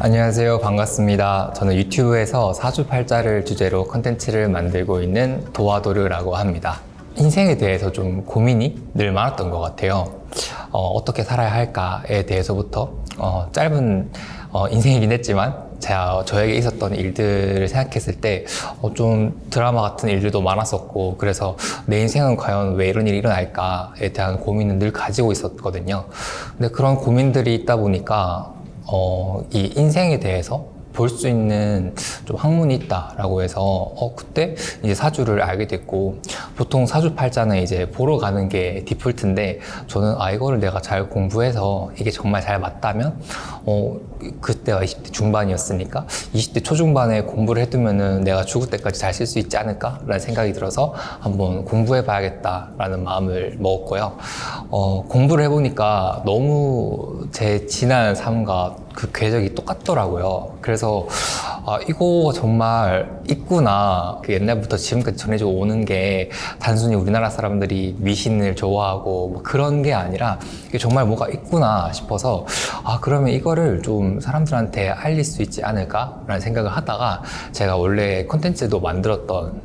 안녕하세요. 반갑습니다. 저는 유튜브에서 사주팔자를 주제로 컨텐츠를 만들고 있는 도와도르라고 합니다. 인생에 대해서 좀 고민이 늘 많았던 것 같아요. 어, 떻게 살아야 할까에 대해서부터 어, 짧은 어, 인생이긴 했지만 제가 저에게 있었던 일들을 생각했을 때 어, 좀 드라마 같은 일들도 많았었고 그래서 내 인생은 과연 왜 이런 일이 일어날까에 대한 고민을 늘 가지고 있었거든요. 근데 그런 고민들이 있다 보니까 어, 이 인생에 대해서 볼 수 있는 좀 학문이 있다라고 해서 어, 그때 이제 사주를 알게 됐고 보통 사주 팔자는 이제 보러 가는 게 디폴트인데 저는 아 이거를 내가 잘 공부해서 이게 정말 잘 맞다면 어, 그 때가 20대 중반이었으니까 20대 초중반에 공부를 해두면은 내가 죽을 때까지 잘 쓸 수 있지 않을까라는 생각이 들어서 한번 공부해 봐야겠다라는 마음을 먹었고요. 어, 공부를 해보니까 너무 제 지난 삶과 그 궤적이 똑같더라고요. 그래서 아, 이거 정말 있구나. 그 옛날부터 지금까지 전해져 오는 게 단순히 우리나라 사람들이 미신을 좋아하고 뭐 그런 게 아니라 이게 정말 뭐가 있구나 싶어서 아, 그러면 이거를 좀 사람들한테 알릴 수 있지 않을까라는 생각을 하다가 제가 원래 콘텐츠도 만들었던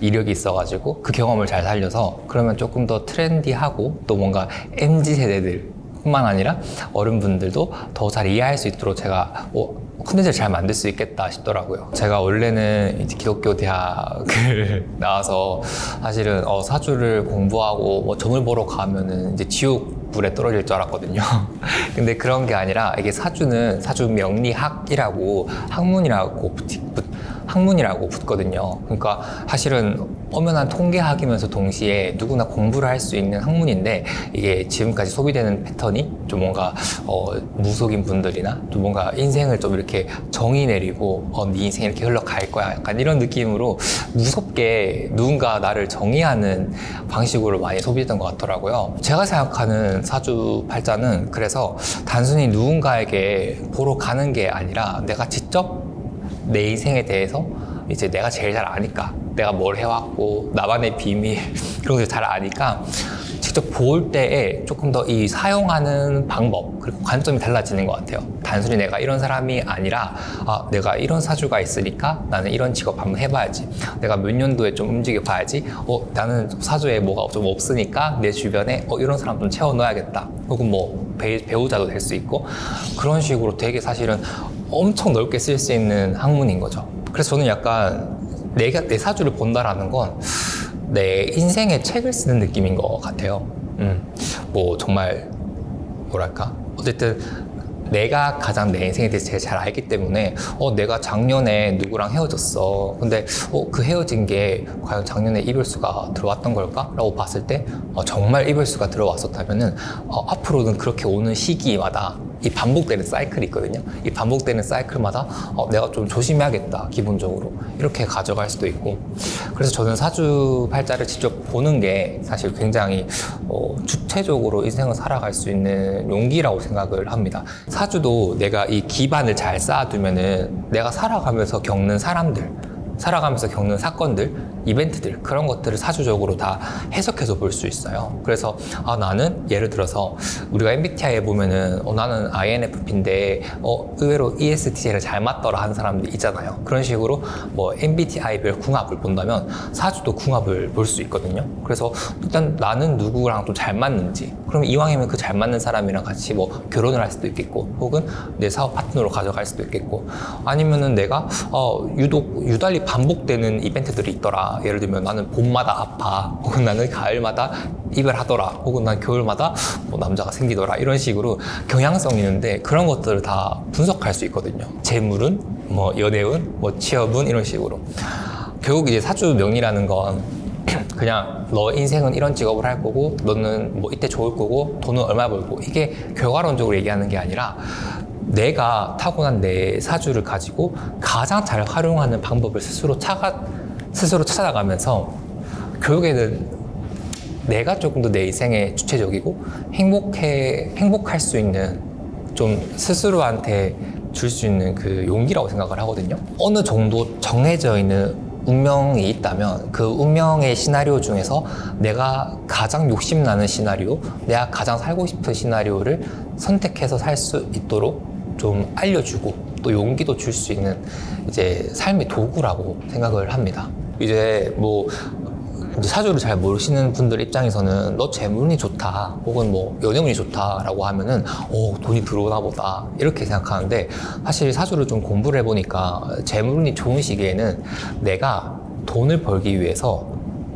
이력이 있어가지고 그 경험을 잘 살려서 그러면 조금 더 트렌디하고 또 뭔가 MZ 세대들 뿐만 아니라 어른분들도 더 잘 이해할 수 있도록 제가 어, 컨텐츠를 잘 만들 수 있겠다 싶더라고요. 제가 원래는 이제 기독교 대학을 나와서 사실은 어, 사주를 공부하고 뭐 점을 보러 가면은 이제 지옥 불에 떨어질 줄 알았거든요. 근데 그런 게 아니라 이게 사주는 사주 명리학이라고 학문이라고 붙, 붙, 학문이라고 붙거든요. 그러니까 사실은 엄연한 통계학이면서 동시에 누구나 공부를 할 수 있는 학문인데 이게 지금까지 소비되는 패턴이 좀 뭔가 어, 무속인 분들이나 좀 뭔가 인생을 좀 이렇게 정의 내리고 어, 네 인생 이렇게 흘러갈 거야 약간 이런 느낌으로 무섭게 누군가 나를 정의하는 방식으로 많이 소비했던 것 같더라고요. 제가 생각하는 사주 팔자는 그래서 단순히 누군가에게 보러 가는 게 아니라 내가 직접 내 인생에 대해서 이제 내가 제일 잘 아니까 내가 뭘 해왔고 나만의 비밀 그런 걸 잘 아니까 직접 볼 때에 조금 더 이 사용하는 방법 그리고 관점이 달라지는 것 같아요. 단순히 내가 이런 사람이 아니라 아 내가 이런 사주가 있으니까 나는 이런 직업 한번 해봐야지. 내가 몇 년도에 좀 움직여 봐야지. 어 나는 사주에 뭐가 좀 없으니까 내 주변에 어 이런 사람 좀 채워 넣어야겠다. 혹은 뭐 배, 배우자도 될 수 있고 그런 식으로 되게 사실은 엄청 넓게 쓸 수 있는 학문인 거죠. 그래서 저는 약간 내가 내 사주를 본다라는 건 내 인생의 책을 쓰는 느낌인 것 같아요. 음, 뭐 정말 뭐랄까 어쨌든 내가 가장 내 인생에 대해서 제일 잘 알기 때문에 어 내가 작년에 누구랑 헤어졌어 근데 어 그 헤어진 게 과연 작년에 이별수가 들어왔던 걸까 라고 봤을 때 어, 정말 이별수가 들어왔었다면은 어, 앞으로는 그렇게 오는 시기마다 이 반복되는 사이클이 있거든요. 이 반복되는 사이클마다 어, 내가 좀 조심해야겠다 기본적으로 이렇게 가져갈 수도 있고 그래서 저는 사주 팔자를 직접 보는 게 사실 굉장히 어, 주체적으로 인생을 살아갈 수 있는 용기라고 생각을 합니다. 사주도 내가 이 기반을 잘 쌓아두면은 내가 살아가면서 겪는 사람들 살아가면서 겪는 사건들, 이벤트들 그런 것들을 사주적으로 다 해석해서 볼 수 있어요. 그래서 아 나는 예를 들어서 우리가 MBTI에 보면은 어, 나는 INFP인데 어, 의외로 ESTJ를 잘 맞더라 하는 사람들이 있잖아요. 그런 식으로 뭐 MBTI별 궁합을 본다면 사주도 궁합을 볼 수 있거든요. 그래서 일단 나는 누구랑 좀 잘 맞는지 그럼 이왕이면 그 잘 맞는 사람이랑 같이 뭐 결혼을 할 수도 있겠고 혹은 내 사업 파트너로 가져갈 수도 있겠고 아니면은 내가 어, 유독 유달리 반복되는 이벤트들이 있더라. 예를 들면 나는 봄마다 아파. 혹은 나는 가을마다 이별하더라. 혹은 난 겨울마다 뭐 남자가 생기더라. 이런 식으로 경향성이 있는데 그런 것들을 다 분석할 수 있거든요. 재물은, 뭐 연애운, 뭐 취업은 이런 식으로. 결국 이제 사주 명리라는 건 그냥 너 인생은 이런 직업을 할 거고 너는 뭐 이때 좋을 거고 돈은 얼마 벌고 이게 결과론적으로 얘기하는 게 아니라 내가 타고난 내 사주를 가지고 가장 잘 활용하는 방법을 스스로 차가 스스로 찾아가면서 결국에는 내가 조금 더 내 인생에 주체적이고 행복해 행복할 수 있는 좀 스스로한테 줄 수 있는 그 용기라고 생각을 하거든요. 어느 정도 정해져 있는 운명이 있다면 그 운명의 시나리오 중에서 내가 가장 욕심나는 시나리오, 내가 가장 살고 싶은 시나리오를 선택해서 살 수 있도록 좀 알려주고 또 용기도 줄 수 있는 이제 삶의 도구라고 생각을 합니다. 이제 뭐 사주를 잘 모르시는 분들 입장에서는 너 재물운이 좋다 혹은 뭐 연애운이 좋다라고 하면은 오 돈이 들어오나 보다 이렇게 생각하는데 사실 사주를 좀 공부를 해보니까 재물운이 좋은 시기에는 내가 돈을 벌기 위해서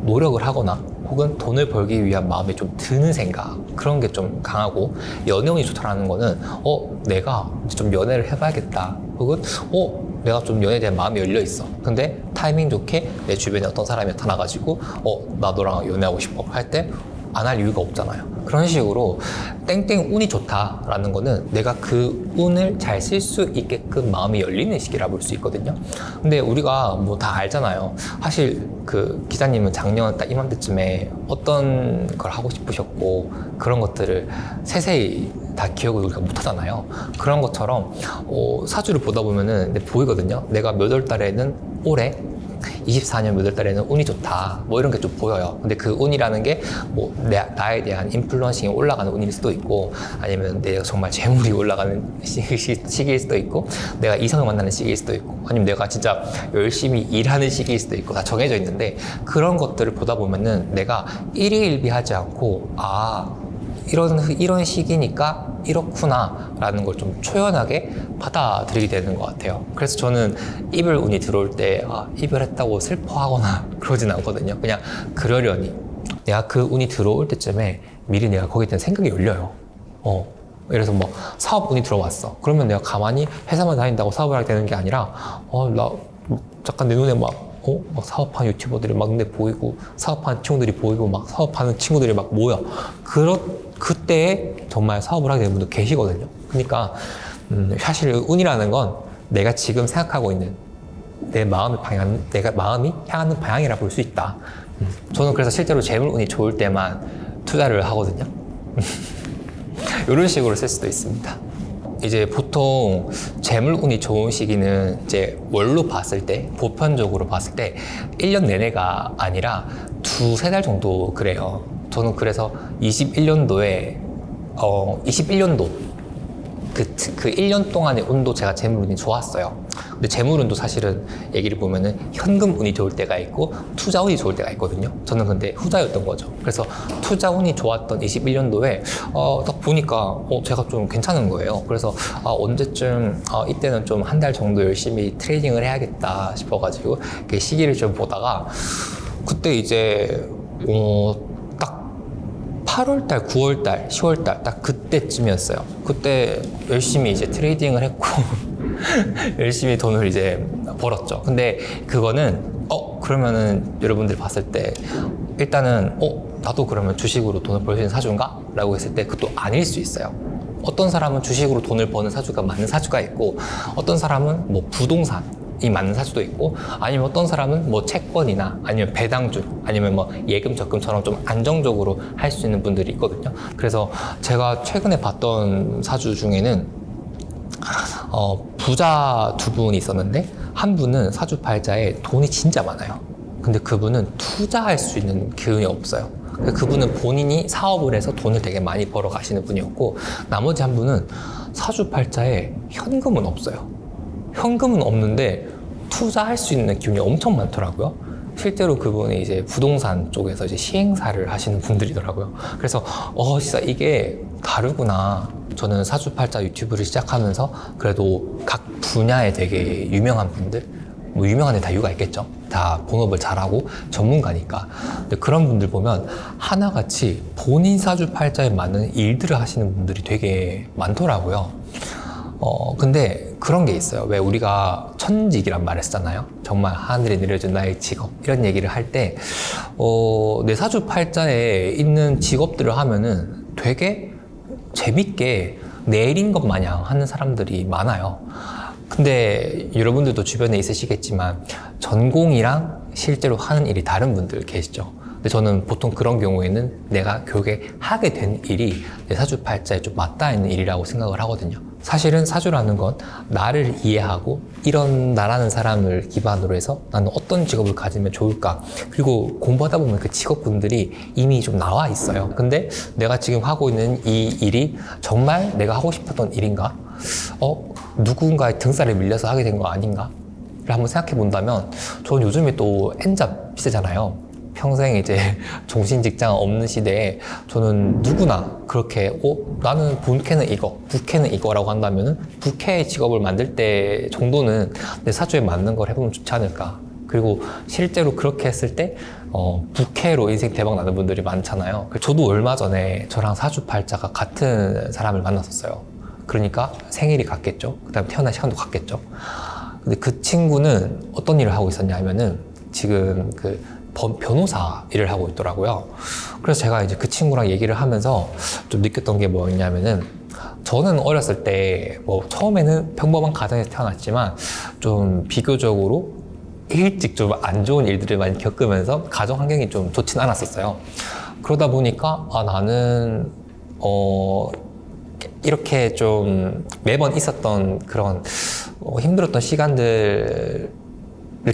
노력을 하거나 혹은 돈을 벌기 위한 마음에 좀 드는 생각 그런 게 좀 강하고 연애운이 좋다라는 거는 어 내가 좀 연애를 해봐야겠다. 혹은 어 내가 좀 연애에 대한 마음이 열려 있어. 근데 타이밍 좋게 내 주변에 어떤 사람이 나타나가지고 어 나 너랑 연애하고 싶어. 할 때 안 할 이유가 없잖아요 그런 식으로 땡땡 운이 좋다라는 거는 내가 그 운을 잘 쓸 수 있게끔 마음이 열리는 시기라 볼 수 있거든요 근데 우리가 뭐 다 알잖아요 사실 그 기자님은 작년 딱 이맘때쯤에 어떤 걸 하고 싶으셨고 그런 것들을 세세히 다 기억을 우리가 못 하잖아요. 그런 것처럼 어, 사주를 보다 보면은 보이거든요. 내가 몇 월 달에는 올해 24년 몇월 달에는 운이 좋다. 뭐 이런 게 좀 보여요. 근데 그 운이라는 게 뭐 나에 대한 인플루언싱이 올라가는 운일 수도 있고 아니면 내가 정말 재물이 올라가는 시기일 수도 있고 내가 이성을 만나는 시기일 수도 있고 아니면 내가 진짜 열심히 일하는 시기일 수도 있고 다 정해져 있는데 그런 것들을 보다 보면은 내가 일희일비하지 않고 아 이런 이런 시기니까 이렇구나라는 걸 좀 초연하게 받아들이게 되는 것 같아요. 그래서 저는 이별 운이 들어올 때 아, 이별했다고 슬퍼하거나 그러진 않거든요. 그냥 그러려니 내가 그 운이 들어올 때쯤에 미리 내가 거기에 대한 생각이 열려요. 어. 들어서 뭐 사업 운이 들어왔어. 그러면 내가 가만히 회사만 다닌다고 사업을 하게 되는 게 아니라 어, 나 잠깐 내 눈에 막 어? 막 사업하는 유튜버들이 막 눈에 보이고 사업하는 친구들이 보이고 막 사업하는 친구들이 막 모여 그런 그때에 정말 사업을 하게 되는 분도 계시거든요 그러니까 음, 사실 운이라는 건 내가 지금 생각하고 있는 내 마음의 방향 내가 마음이 향하는 방향이라 볼 수 있다 음, 저는 그래서 실제로 재물 운이 좋을 때만 투자를 하거든요 이런 식으로 쓸 수도 있습니다. 이제 보통 재물운이 좋은 시기는 이제 월로 봤을 때, 보편적으로 봤을 때 1년 내내가 아니라 두세 달 정도 그래요. 저는 그래서 21년도에, 어, 21년도 그, 그 1년 동안의 운도 제가 재물운이 좋았어요. 근데 재물운도 사실은 얘기를 보면은 현금운이 좋을 때가 있고 투자운이 좋을 때가 있거든요. 저는 근데 후자였던 거죠. 그래서 투자운이 좋았던 21년도에 어, 딱 보니까 어, 제가 좀 괜찮은 거예요. 그래서 아, 언제쯤 아, 이때는 좀 한 달 정도 열심히 트레이딩을 해야겠다 싶어가지고 그 시기를 좀 보다가 그때 이제 어, 딱 8월달, 9월달, 10월달 딱 그때쯤이었어요. 그때 열심히 이제 트레이딩을 했고 열심히 돈을 이제 벌었죠. 근데 그거는 어 그러면은 여러분들이 봤을 때 일단은 어 나도 그러면 주식으로 돈을 벌 수 있는 사주인가? 라고 했을 때 그것도 아닐 수 있어요. 어떤 사람은 주식으로 돈을 버는 사주가 맞는 사주가 있고 어떤 사람은 뭐 부동산 이 맞는 사주도 있고 아니면 어떤 사람은 뭐 채권이나 아니면 배당주 아니면 뭐 예금 적금처럼 좀 안정적으로 할 수 있는 분들이 있거든요. 그래서 제가 최근에 봤던 사주 중에는 어, 부자 두 분이 있었는데 한 분은 사주팔자에 돈이 진짜 많아요. 근데 그분은 투자할 수 있는 기운이 없어요. 그러니까 그분은 본인이 사업을 해서 돈을 되게 많이 벌어 가시는 분이었고 나머지 한 분은 사주팔자에 현금은 없어요. 현금은 없는데 투자할 수 있는 기운이 엄청 많더라고요. 실제로 그분이 이제 부동산 쪽에서 이제 시행사를 하시는 분들이더라고요. 그래서 어 진짜 이게 다르구나. 저는 사주팔자 유튜브를 시작하면서 그래도 각 분야에 되게 유명한 분들 뭐 유명한 데 다 이유가 있겠죠. 다 본업을 잘하고 전문가니까. 근데 그런 분들 보면 하나같이 본인 사주팔자에 맞는 일들을 하시는 분들이 되게 많더라고요. 어, 근데 그런 게 있어요. 왜 우리가 천직이란 말 했잖아요. 정말 하늘에 내려준 나의 직업. 이런 얘기를 할 때, 어, 내 사주 팔자에 있는 직업들을 하면은 되게 재밌게 내일인 것 마냥 하는 사람들이 많아요. 근데 여러분들도 주변에 있으시겠지만 전공이랑 실제로 하는 일이 다른 분들 계시죠. 근데 저는 보통 그런 경우에는 내가 결국에 하게 된 일이 내 사주팔자에 좀 맞닿아 있는 일이라고 생각을 하거든요. 사실은 사주라는 건 나를 이해하고 이런 나라는 사람을 기반으로 해서 나는 어떤 직업을 가지면 좋을까? 그리고 공부하다 보면 그 직업군들이 이미 좀 나와 있어요. 근데 내가 지금 하고 있는 이 일이 정말 내가 하고 싶었던 일인가? 어 누군가의 등살에 밀려서 하게 된 거 아닌가? 를 한번 생각해 본다면 저는 요즘에 또 N잡 시대잖아요 평생 이제 정신 직장 없는 시대에 저는 누구나 그렇게 어 나는 본캐는 이거 부캐는 이거라고 한다면은 부캐의 직업을 만들 때 정도는 내 사주에 맞는 걸 해보면 좋지 않을까. 그리고 실제로 그렇게 했을 때 어, 부캐로 인생 대박 나는 분들이 많잖아요. 저도 얼마 전에 저랑 사주팔자가 같은 사람을 만났었어요. 그러니까 생일이 같겠죠. 그 다음에 태어난 시간도 같겠죠. 근데 그 친구는 어떤 일을 하고 있었냐 하면은 지금 그 번- 변호사 일을 하고 있더라고요. 그래서 제가 이제 그 친구랑 얘기를 하면서 좀 느꼈던 게 뭐였냐면은 저는 어렸을 때 뭐 처음에는 평범한 가정에서 태어났지만 좀 비교적으로 일찍 좀 안 좋은 일들을 많이 겪으면서 가정 환경이 좀 좋진 않았었어요. 그러다 보니까 아 나는 어 이렇게 좀 매번 있었던 그런 어, 힘들었던 시간들을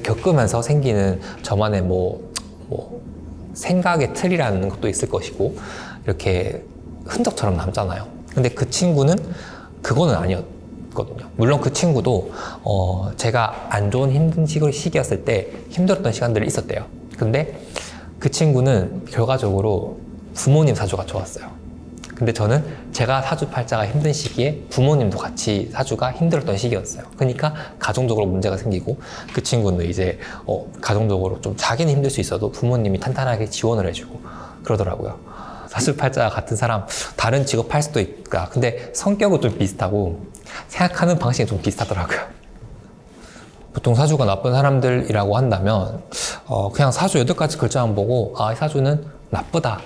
겪으면서 생기는 저만의 뭐, 뭐 생각의 틀이라는 것도 있을 것이고 이렇게 흔적처럼 남잖아요. 근데 그 친구는 그거는 아니었거든요. 물론 그 친구도 어, 제가 안 좋은 힘든 시기- 시기였을 때 힘들었던 시간들이 있었대요. 근데 그 친구는 결과적으로 부모님 사주가 좋았어요. 근데 저는 제가 사주팔자가 힘든 시기에 부모님도 같이 사주가 힘들었던 시기였어요. 그러니까 가정적으로 문제가 생기고 그 친구는 이제 어, 가정적으로 좀 자기는 힘들 수 있어도 부모님이 탄탄하게 지원을 해주고 그러더라고요. 사주팔자가 같은 사람 다른 직업 할 수도 있다. 근데 성격은 좀 비슷하고 생각하는 방식이 좀 비슷하더라고요. 보통 사주가 나쁜 사람들이라고 한다면 어, 그냥 사주 여덟 가지 글자만 보고 아, 이 사주는 나쁘다.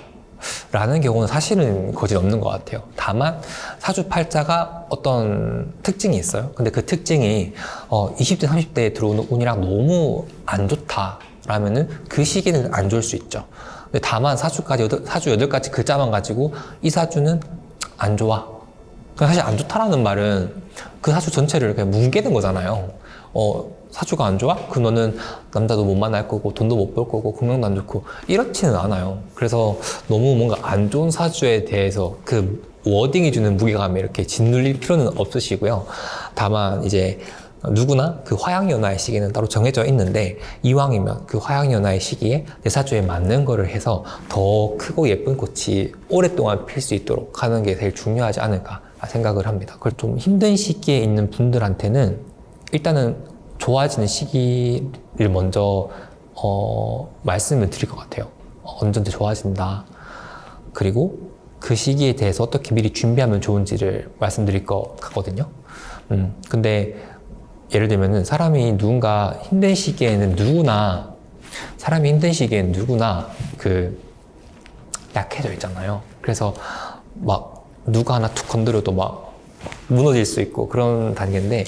라는 경우는 사실은 거짓 없는 것 같아요. 다만 사주팔자가 어떤 특징이 있어요. 근데 그 특징이 어, 20대, 30대에 들어오는 운이랑 너무 안 좋다라면은 그 시기는 안 좋을 수 있죠. 근데 다만 사주까지 여덟- 사주 여덟 가지 글자만 가지고 이 사주는 안 좋아. 그냥 사실 안 좋다라는 말은 그 사주 전체를 그냥 뭉개는 거잖아요. 어, 사주가 안 좋아? 그 너는 남자도 못 만날 거고 돈도 못 벌 거고 건강도 안 좋고 이렇지는 않아요. 그래서 너무 뭔가 안 좋은 사주에 대해서 그 워딩이 주는 무게감에 이렇게 짓눌릴 필요는 없으시고요. 다만 이제 누구나 그 화양연화의 시기는 따로 정해져 있는데 이왕이면 그 화양연화의 시기에 내 사주에 맞는 거를 해서 더 크고 예쁜 꽃이 오랫동안 필 수 있도록 하는 게 제일 중요하지 않을까 생각을 합니다. 그걸 좀 힘든 시기에 있는 분들한테는 일단은 좋아지는 시기를 먼저 어, 말씀을 드릴 것 같아요. 어, 언제든지 좋아진다. 그리고 그 시기에 대해서 어떻게 미리 준비하면 좋은지를 말씀드릴 것 같거든요. 음, 근데 예를 들면은 사람이 누군가 힘든 시기에는 누구나 사람이 힘든 시기에는 누구나 그 약해져 있잖아요. 그래서 막 누가 하나 툭 건드려도 막 무너질 수 있고 그런 단계인데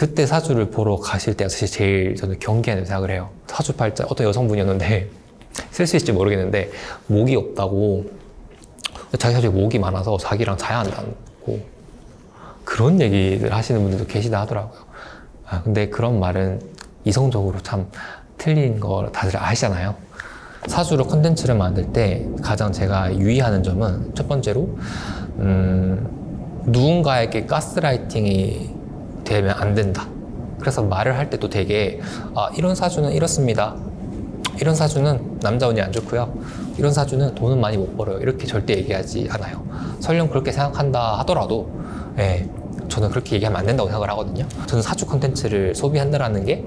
그때 사주를 보러 가실 때가 사실 제일 저는 경계하는 생각을 해요. 사주 팔자 어떤 여성분이었는데 쓸 수 있을지 모르겠는데 목이 없다고 자기 사주에 목이 많아서 자기랑 자야 한다고 그런 얘기를 하시는 분들도 계시다 하더라고요. 아, 근데 그런 말은 이성적으로 참 틀린 거 다들 아시잖아요. 사주로 컨텐츠를 만들 때 가장 제가 유의하는 점은 첫 번째로 음, 누군가에게 가스라이팅이 되면 안 된다. 그래서 말을 할 때도 되게 아, 이런 사주는 이렇습니다. 이런 사주는 남자 운이 안 좋고요. 이런 사주는 돈은 많이 못 벌어요. 이렇게 절대 얘기하지 않아요. 설령 그렇게 생각한다 하더라도 예, 저는 그렇게 얘기하면 안 된다고 생각을 하거든요. 저는 사주 콘텐츠를 소비한다라는 게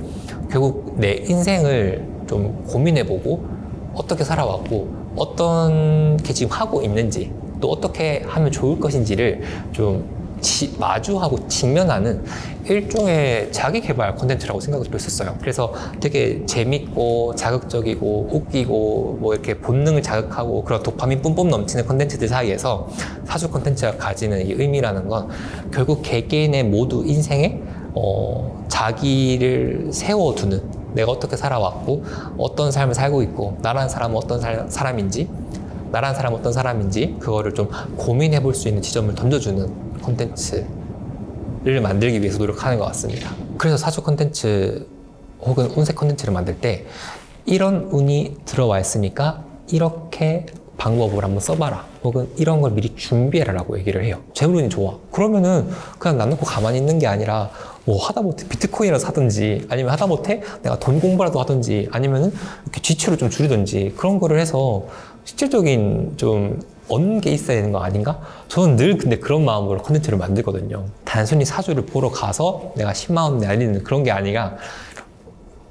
결국 내 인생을 좀 고민해보고 어떻게 살아왔고 어떤 게 지금 하고 있는지 또 어떻게 하면 좋을 것인지를 좀 지- 마주하고 직면하는 일종의 자기 개발 콘텐츠라고 생각을 했었어요. 그래서 되게 재밌고 자극적이고 웃기고 뭐 이렇게 본능을 자극하고 그런 도파민 뿜뿜 넘치는 콘텐츠들 사이에서 사주 콘텐츠가 가지는 이 의미라는 건 결국 개개인의 모두 인생에 어, 자기를 세워두는 내가 어떻게 살아왔고 어떤 삶을 살고 있고 나라는 사람은 어떤 살- 사람인지 나라는 사람은 어떤 사람인지 그거를 좀 고민해 볼 수 있는 지점을 던져주는 콘텐츠라고 를 만들기 위해서 노력하는 것 같습니다. 그래서 사주 컨텐츠 혹은 운세 컨텐츠를 만들 때 이런 운이 들어와 있으니까 이렇게 방법을 한번 써봐라. 혹은 이런 걸 미리 준비해라라고 얘기를 해요. 재물운이 좋아. 그러면은 그냥 놔놓고 가만히 있는 게 아니라 뭐 하다못해 비트코인을 사든지 아니면 하다못해 내가 돈 공부라도 하든지 아니면은 이렇게 지출을 좀 줄이든지 그런 거를 해서 실질적인 좀 얻는 게 있어야 되는 거 아닌가? 저는 늘 근데 그런 마음으로 컨텐츠를 만들거든요. 단순히 사주를 보러 가서 내가 10만 원 내리는 그런 게 아니라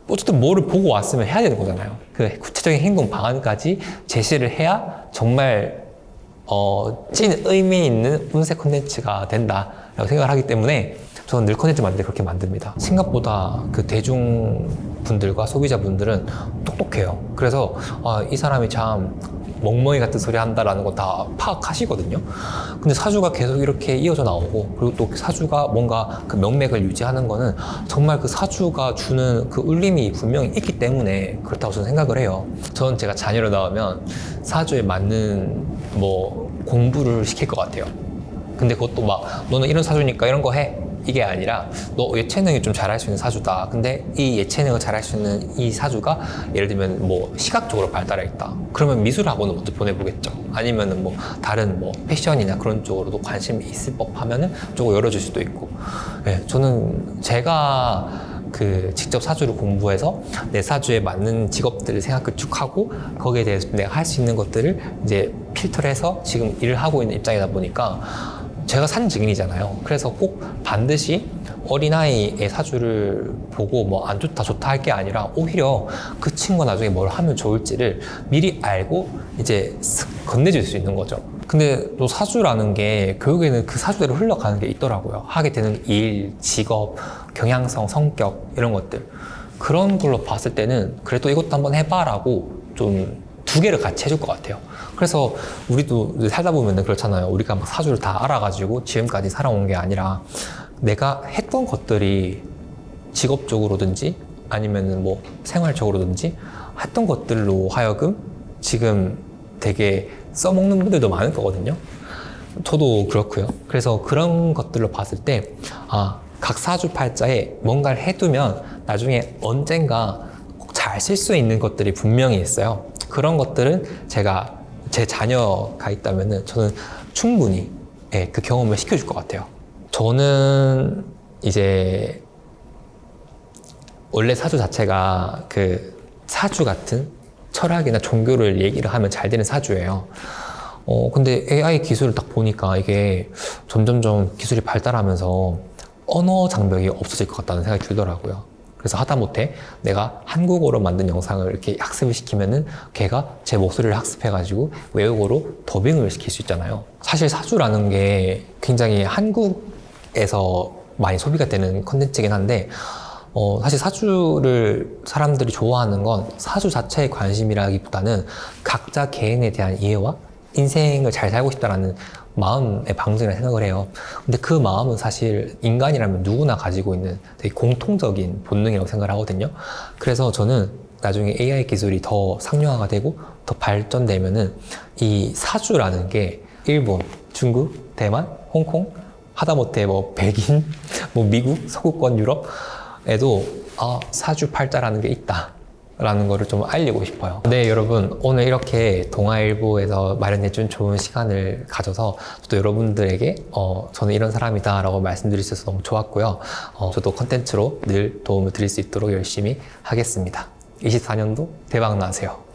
어쨌든 뭐를 보고 왔으면 해야 되는 거잖아요. 그 구체적인 행동 방안까지 제시를 해야 정말 어, 찐 의미 있는 운세 콘텐츠가 된다라고 생각을 하기 때문에 저는 늘 콘텐츠 만들 때 그렇게 만듭니다. 생각보다 그 대중분들과 소비자분들은 똑똑해요. 그래서 아, 이 사람이 참 멍멍이 같은 소리 한다라는 거 다 파악하시거든요. 근데 사주가 계속 이렇게 이어져 나오고 그리고 또 사주가 뭔가 그 명맥을 유지하는 거는 정말 그 사주가 주는 그 울림이 분명히 있기 때문에 그렇다고 저는 생각을 해요. 저는 제가 자녀를 낳으면 사주에 맞는 뭐 공부를 시킬 것 같아요. 근데 그것도 막 너는 이런 사주니까 이런 거 해. 이게 아니라 너 예체능이 좀 잘할 수 있는 사주다. 근데 이 예체능을 잘할 수 있는 이 사주가 예를 들면 뭐 시각적으로 발달해 있다. 그러면 미술 학원을 먼저 보내보겠죠. 아니면은 뭐 다른 뭐 패션이나 그런 쪽으로도 관심이 있을 법하면은 조금 열어줄 수도 있고. 예, 저는 제가 그 직접 사주를 공부해서 내 사주에 맞는 직업들을 생각을 쭉 하고 거기에 대해서 내가 할 수 있는 것들을 이제 필터를 해서 지금 일을 하고 있는 입장이다 보니까 제가 산 증인이잖아요. 그래서 꼭 반드시 어린아이의 사주를 보고 뭐 안 좋다 좋다 할 게 아니라 오히려 그 친구가 나중에 뭘 하면 좋을지를 미리 알고 이제 쓱 건네줄 수 있는 거죠. 근데 또 사주라는 게 결국에는 그 사주대로 흘러가는 게 있더라고요. 하게 되는 일, 직업, 경향성, 성격 이런 것들. 그런 걸로 봤을 때는 그래도 이것도 한번 해봐라고 좀 두 개를 같이 해줄 것 같아요. 그래서 우리도 살다 보면 그렇잖아요. 우리가 막 사주를 다 알아가지고 지금까지 살아온 게 아니라 내가 했던 것들이 직업적으로든지 아니면은 뭐 생활적으로든지 했던 것들로 하여금 지금 되게 써먹는 분들도 많을 거거든요. 저도 그렇고요. 그래서 그런 것들로 봤을 때, 아, 각 사주팔자에 뭔가를 해두면 나중에 언젠가 꼭 잘 쓸 수 있는 것들이 분명히 있어요. 그런 것들은 제가 제 자녀가 있다면은 저는 충분히 예, 그 경험을 시켜줄 것 같아요. 저는 이제 원래 사주 자체가 그 사주 같은 철학이나 종교를 얘기를 하면 잘 되는 사주예요. 어, 근데 AI 기술을 딱 보니까 이게 점점점 기술이 발달하면서 언어 장벽이 없어질 것 같다는 생각이 들더라고요. 그래서 하다못해 내가 한국어로 만든 영상을 이렇게 학습을 시키면은 걔가 제 목소리를 학습해가지고 외국어로 더빙을 시킬 수 있잖아요. 사실 사주라는 게 굉장히 한국에서 많이 소비가 되는 컨텐츠긴 한데 어, 사실 사주를 사람들이 좋아하는 건 사주 자체의 관심이라기보다는 각자 개인에 대한 이해와 인생을 잘 살고 싶다라는 마음의 방송이라 생각을 해요. 근데 그 마음은 사실 인간이라면 누구나 가지고 있는 되게 공통적인 본능이라고 생각을 하거든요. 그래서 저는 나중에 AI 기술이 더 상용화가 되고 더 발전되면은 이 사주라는 게 일본, 중국, 대만, 홍콩, 하다못해 뭐 백인, 뭐 미국, 서구권 유럽에도 아 사주 팔자라는 게 있다. 라는 거를 좀 알리고 싶어요. 네, 여러분. 오늘 이렇게 동아일보에서 마련해준 좋은 시간을 가져서 저도 여러분들에게 어, 저는 이런 사람이다 라고 말씀드릴 수 있어서 너무 좋았고요. 어, 저도 컨텐츠로 늘 도움을 드릴 수 있도록 열심히 하겠습니다. 24년도 대박 나세요.